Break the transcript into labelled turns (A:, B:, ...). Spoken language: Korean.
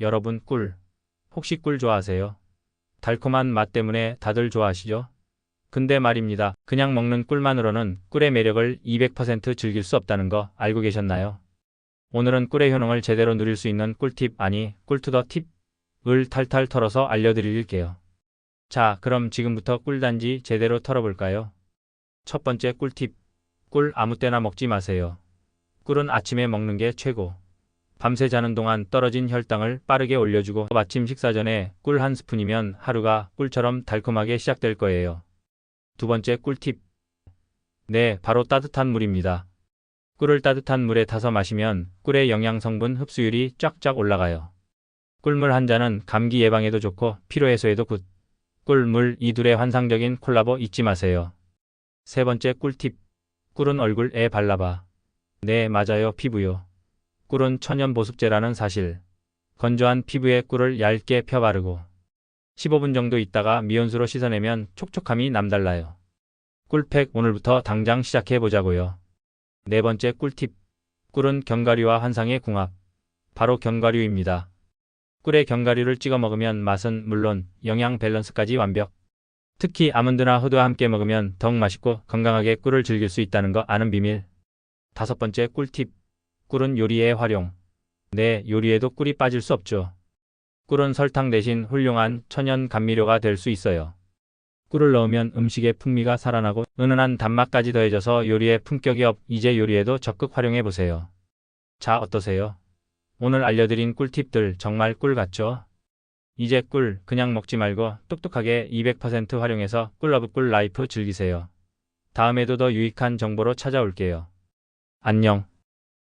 A: 여러분 꿀. 혹시 꿀 좋아하세요? 달콤한 맛 때문에 다들 좋아하시죠? 근데 말입니다. 그냥 먹는 꿀만으로는 꿀의 매력을 200% 즐길 수 없다는 거 알고 계셨나요? 오늘은 꿀의 효능을 제대로 누릴 수 있는 꿀팁 아니 꿀투더 팁을 탈탈 털어서 알려드릴게요. 자, 그럼 지금부터 꿀단지 제대로 털어볼까요? 첫 번째 꿀팁. 꿀 아무 때나 먹지 마세요. 꿀은 아침에 먹는 게 최고. 밤새 자는 동안 떨어진 혈당을 빠르게 올려주고 아침 식사 전에 꿀 한 스푼이면 하루가 꿀처럼 달콤하게 시작될 거예요. 두 번째 꿀팁. 네, 바로 따뜻한 물입니다. 꿀을 따뜻한 물에 타서 마시면 꿀의 영양 성분 흡수율이 쫙쫙 올라가요. 꿀물 한 잔은 감기 예방에도 좋고 피로 해소에도 굿. 꿀물 이 둘의 환상적인 콜라보 잊지 마세요. 세 번째 꿀팁. 꿀은 얼굴에 발라봐. 네, 맞아요. 피부요. 꿀은 천연 보습제라는 사실. 건조한 피부에 꿀을 얇게 펴 바르고 15분 정도 있다가 미온수로 씻어내면 촉촉함이 남달라요. 꿀팩 오늘부터 당장 시작해 보자고요. 네 번째 꿀팁. 꿀은 견과류와 환상의 궁합. 바로 견과류입니다. 꿀에 견과류를 찍어 먹으면 맛은 물론 영양 밸런스까지 완벽. 특히 아몬드나 호두와 함께 먹으면 더욱 맛있고 건강하게 꿀을 즐길 수 있다는 거 아는 비밀. 다섯 번째 꿀팁. 꿀은 요리에 활용. 네, 요리에도 꿀이 빠질 수 없죠. 꿀은 설탕 대신 훌륭한 천연 감미료가 될 수 있어요. 꿀을 넣으면 음식의 풍미가 살아나고 은은한 단맛까지 더해져서 요리의 품격이 업, 이제 요리에도 적극 활용해 보세요. 자, 어떠세요? 오늘 알려드린 꿀팁들 정말 꿀 같죠? 이제 꿀 그냥 먹지 말고 똑똑하게 200% 활용해서 꿀러브 꿀 라이프 즐기세요. 다음에도 더 유익한 정보로 찾아올게요. 안녕.